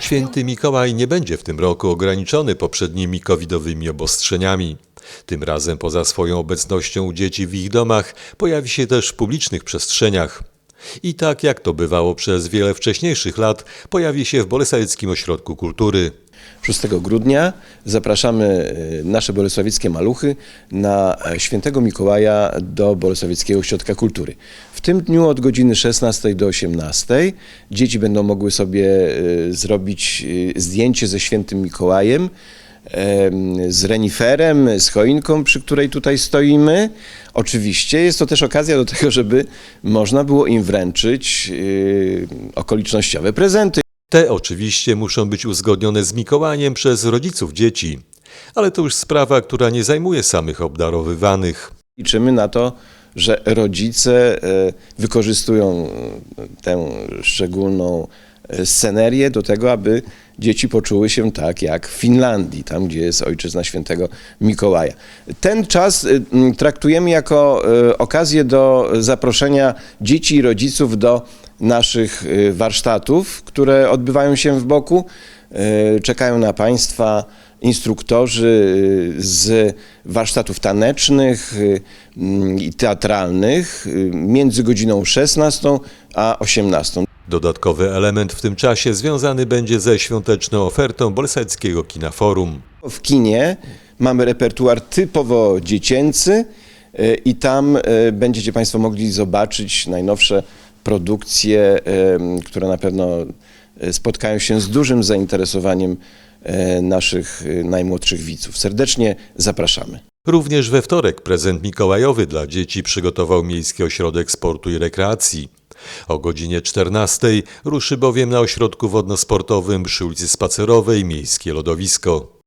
Święty Mikołaj nie będzie w tym roku ograniczony poprzednimi covidowymi obostrzeniami. Tym razem poza swoją obecnością u dzieci w ich domach pojawi się też w publicznych przestrzeniach. I tak jak to bywało przez wiele wcześniejszych lat, pojawi się w Bolesałeckim Ośrodku Kultury. 6 grudnia zapraszamy e, nasze bolesławieckie maluchy na e, świętego Mikołaja do Bolesławieckiego Ośrodka Kultury. W tym dniu od godziny 16 do 18 dzieci będą mogły sobie e, zrobić e, zdjęcie ze świętym Mikołajem, em, z reniferem, z choinką, przy której tutaj stoimy. Oczywiście jest to też okazja do tego, żeby można było im wręczyć okolicznościowe prezenty. Te oczywiście muszą być uzgodnione z Mikołajem przez rodziców dzieci. Ale to już sprawa, która nie zajmuje samych obdarowywanych. Liczymy na to, że rodzice e, wykorzystują e, tę szczególną scenerię do tego, aby dzieci poczuły się tak jak w Finlandii, tam gdzie jest ojczyzna świętego Mikołaja. Ten czas e, traktujemy jako e, okazję do zaproszenia dzieci i rodziców do naszych e, warsztatów, które odbywają się w boku. E, Czekają na Państwa instruktorzy z warsztatów tanecznych i teatralnych między godziną 16 a 18. Dodatkowy element w tym czasie związany będzie ze świąteczną ofertą Bolseckiego Kina Forum. W kinie mamy repertuar typowo dziecięcy y, i tam y, będziecie Państwo mogli zobaczyć najnowsze produkcje, które na pewno y, spotkają się z dużym zainteresowaniem naszych najmłodszych widzów. Serdecznie zapraszamy. Również we wtorek prezent mikołajowy dla dzieci przygotował Miejski Ośrodek Sportu i Rekreacji. O godzinie 14 ruszy bowiem na ośrodku wodnosportowym przy ulicy Spacerowej Miejskie Lodowisko.